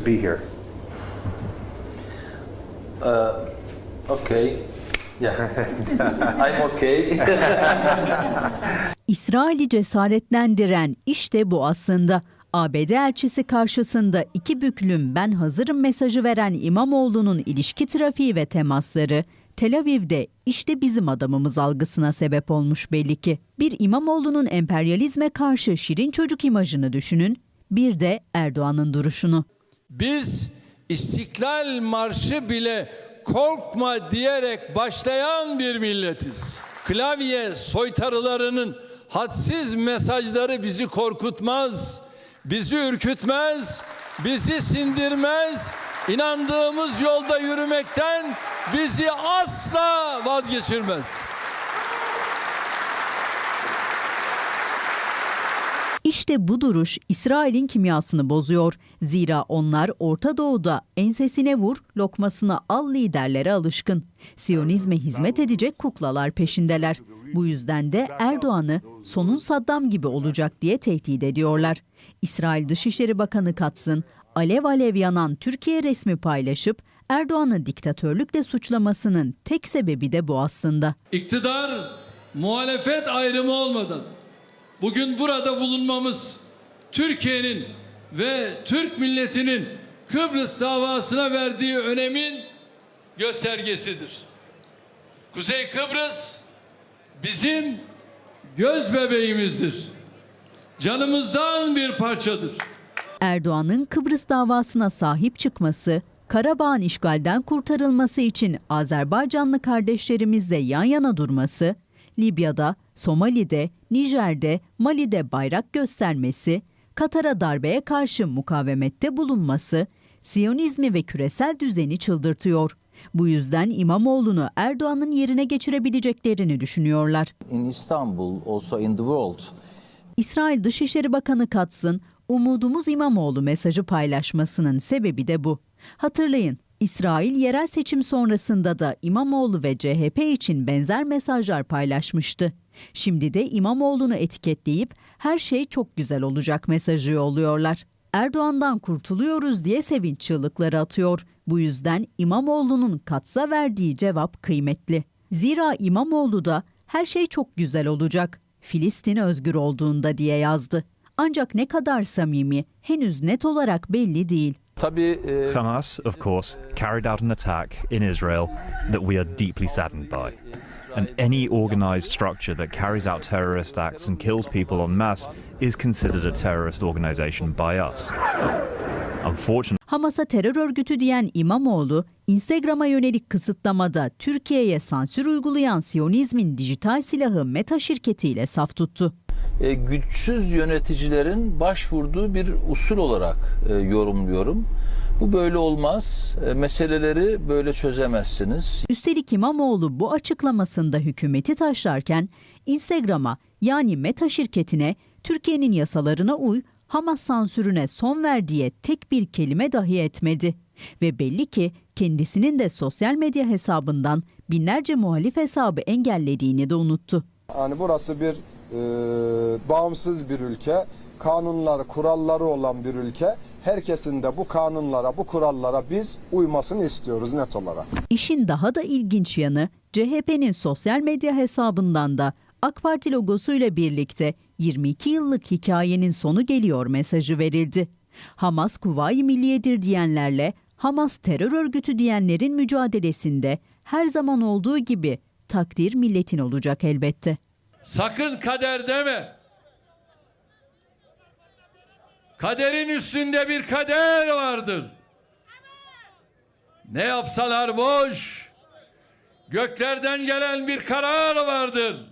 to be here. Okay. Yeah. I'm okay. İsrail'i cesaretlendiren işte bu aslında. ABD elçisi karşısında iki büklüm ben hazırım mesajı veren İmamoğlu'nun ilişki trafiği ve temasları Tel Aviv'de işte bizim adamımız algısına sebep olmuş belli ki. Bir İmamoğlu'nun emperyalizme karşı şirin çocuk imajını düşünün, bir de Erdoğan'ın duruşunu. Biz İstiklal Marşı bile korkma diyerek başlayan bir milletiz. Klavye soytarılarının hadsiz mesajları bizi korkutmaz, bizi ürkütmez, bizi sindirmez. İnandığımız yolda yürümekten bizi asla vazgeçirmez. İşte bu duruş İsrail'in kimyasını bozuyor. Zira onlar Orta Doğu'da ensesine vur, lokmasını al liderlere alışkın. Siyonizme hizmet edecek kuklalar peşindeler. Bu yüzden de Erdoğan'ı sonun Saddam gibi olacak diye tehdit ediyorlar. İsrail Dışişleri Bakanı Katz'ın alev alev yanan Türkiye resmi paylaşıp Erdoğan'ı diktatörlükle suçlamasının tek sebebi de bu aslında. İktidar muhalefet ayrımı olmadan bugün burada bulunmamız Türkiye'nin ve Türk milletinin Kıbrıs davasına verdiği önemin göstergesidir. Kuzey Kıbrıs bizim göz bebeğimizdir. Canımızdan bir parçadır. Erdoğan'ın Kıbrıs davasına sahip çıkması, Karabağ'ın işgalden kurtarılması için Azerbaycanlı kardeşlerimizle yan yana durması, Libya'da, Somali'de, Nijer'de, Mali'de bayrak göstermesi, Katar'a darbeye karşı mukavemette bulunması, Siyonizmi ve küresel düzeni çıldırtıyor. Bu yüzden İmamoğlu'nu Erdoğan'ın yerine geçirebileceklerini düşünüyorlar. In Istanbul, also in the world, İsrail Dışişleri Bakanı Katz'ın umudumuz İmamoğlu mesajı paylaşmasının sebebi de bu. Hatırlayın, İsrail yerel seçim sonrasında da İmamoğlu ve CHP için benzer mesajlar paylaşmıştı. Şimdi de İmamoğlu'nu etiketleyip her şey çok güzel olacak mesajı yolluyorlar. Erdoğan'dan kurtuluyoruz diye sevinç çığlıkları atıyor. Bu yüzden İmamoğlu'nun Katz'a verdiği cevap kıymetli. Zira İmamoğlu da her şey çok güzel olacak. Filistin özgür olduğunda diye yazdı. Ancak ne kadar samimi henüz net olarak belli değil. E, Hamas, of course, carried out an attack in Israel that we are deeply saddened by. And any organized structure that carries out terrorist acts and kills people en masse is considered a terrorist organization by us. Unfortunately, Hamas'a terör örgütü diyen İmamoğlu, Instagram'a yönelik kısıtlamada Türkiye'ye sansür uygulayan Siyonizmin dijital silahı Meta şirketiyle saf tuttu. E, güçsüz yöneticilerin başvurduğu bir usul olarak e, yorumluyorum. Bu böyle olmaz. E, meseleleri böyle çözemezsiniz. Üstelik İmamoğlu bu açıklamasında hükümeti taşlarken Instagram'a yani Meta şirketine Türkiye'nin yasalarına uy, Hamas sansürüne son ver diye tek bir kelime dahi etmedi. Ve belli ki kendisinin de sosyal medya hesabından binlerce muhalif hesabı engellediğini de unuttu. Yani burası bir e, bağımsız bir ülke, kanunları, kuralları olan bir ülke. Herkesin de bu kanunlara, bu kurallara biz uymasını istiyoruz net olarak. İşin daha da ilginç yanı CHP'nin sosyal medya hesabından da AK Parti logosuyla birlikte 22 yıllık hikayenin sonu geliyor mesajı verildi. Hamas Kuvayi Milliyedir diyenlerle Hamas terör örgütü diyenlerin mücadelesinde her zaman olduğu gibi takdir milletin olacak elbette. Sakın kader deme. Kaderin üstünde bir kader vardır. Ne yapsalar boş. Göklerden gelen bir karar vardır.